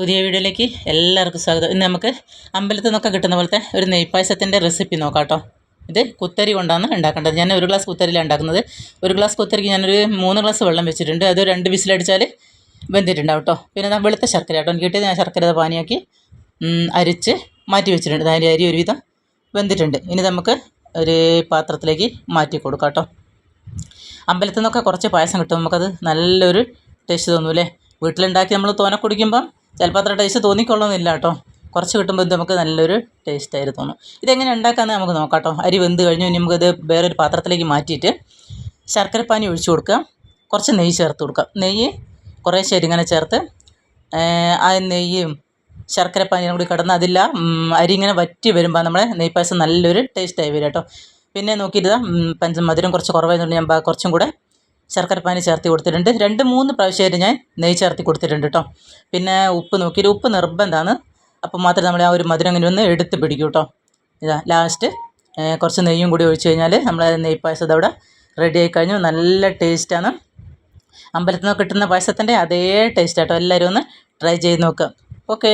പുതിയ വീഡിയോയിലേക്ക് എല്ലാവർക്കും സ്വാഗതം. ഇന്ന് നമുക്ക് അമ്പലത്തിൽ നിന്നൊക്കെ കിട്ടുന്ന പോലത്തെ ഒരു നെയ്പ്പായസത്തിന്റെ റെസിപ്പി നോക്കാം കേട്ടോ. ഇത് കുത്തരി കൊണ്ടാണ് ഉണ്ടാക്കേണ്ടത്. ഞാൻ ഒരു ഗ്ലാസ് കുത്തരിയിലാണ് ഉണ്ടാക്കുന്നത്. ഒരു ഗ്ലാസ് കുത്തരിക്ക് ഞാനൊരു മൂന്ന് ഗ്ലാസ് വെള്ളം വെച്ചിട്ടുണ്ട്. അത് രണ്ട് വിസിലടിച്ചാൽ വെന്തിട്ടുണ്ടാവും കേട്ടോ. പിന്നെ ഞാൻ വെളുത്ത ശർക്കര കേട്ടോ. എനിക്ക് കിട്ടിയത് ഞാൻ ശർക്കര പാനിയാക്കി അരിച്ച് മാറ്റി വെച്ചിട്ടുണ്ട്. അതിന്റെ അരി ഒരുവിധം വെന്തിട്ടുണ്ട്. ഇനി നമുക്ക് ഒരു പാത്രത്തിലേക്ക് മാറ്റി കൊടുക്കാം കേട്ടോ. അമ്പലത്തിൽ നിന്നൊക്കെ കുറച്ച് പായസം കിട്ടും. നമുക്കത് നല്ലൊരു ടേസ്റ്റ് തോന്നൂലേ വീട്ടിലുണ്ടാക്കി നമ്മൾ തോന കുടിക്കുമ്പം ചിലപ്പോൾ അത്ര ടേസ്റ്റ് തോന്നിക്കൊള്ളണമെന്നില്ല കേട്ടോ. കുറച്ച് കിട്ടുമ്പോൾ ഇത് നമുക്ക് നല്ലൊരു ടേസ്റ്റ് ടേസ്റ്റായിട്ട് തോന്നും. ഇതെങ്ങനെ ഉണ്ടാക്കാമെന്ന് നമുക്ക് നോക്കാം കേട്ടോ അരി വെന്ത് കഴിഞ്ഞു ഇനി നമുക്കത് വേറൊരു പാത്രത്തിലേക്ക് മാറ്റിയിട്ട് ശർക്കരപ്പാനി ഒഴിച്ചു കൊടുക്കുക. കുറച്ച് നെയ്യ് ചേർത്ത് കൊടുക്കുക. നെയ്യ് കുറേ ശരിങ്ങനെ ചേർത്ത് ആ നെയ്യും ശർക്കരപ്പാനിയും കൂടി കിടന്ന് അതില്ല അരി ഇങ്ങനെ വറ്റി വരുമ്പോൾ നമ്മുടെ നെയ്പ്പായസം നല്ലൊരു ടേസ്റ്റായി വരും കേട്ടോ. പിന്നെ നോക്കിയിട്ട് പഞ്ചമധുരം പഞ്ച മധുരം കുറച്ച് കുറവായതുകൊണ്ട് ഞാൻ കുറച്ചും കൂടെ ശർക്കരപ്പാനി ചേർത്ത് കൊടുത്തിട്ടുണ്ട്. രണ്ട് മൂന്ന് പ്രാവശ്യമായിട്ട് ഞാൻ നെയ്യ് ചേർത്ത് കൊടുത്തിട്ടുണ്ട് കേട്ടോ പിന്നെ ഉപ്പ് നോക്കിയിട്ട് ഉപ്പ് നിർബന്ധമാണ് അപ്പോൾ മാത്രമേ നമ്മൾ ആ ഒരു മധുരം അങ്ങനെ ഒന്ന് എടുത്ത് പിടിക്കൂ കേട്ടോ ഇതാ ലാസ്റ്റ് കുറച്ച് നെയ്യും കൂടി ഒഴിച്ച് കഴിഞ്ഞാൽ നമ്മൾ നെയ്യ് പായസം അവിടെ റെഡി ആയി കഴിഞ്ഞു. നല്ല ടേസ്റ്റാണ് അമ്പലത്തിൽ നിന്ന് കിട്ടുന്ന പായസത്തിന്റെ അതേ ടേസ്റ്റ് ആട്ടോ എല്ലാവരും ഒന്ന് ട്രൈ ചെയ്ത് നോക്കുക ഓക്കേ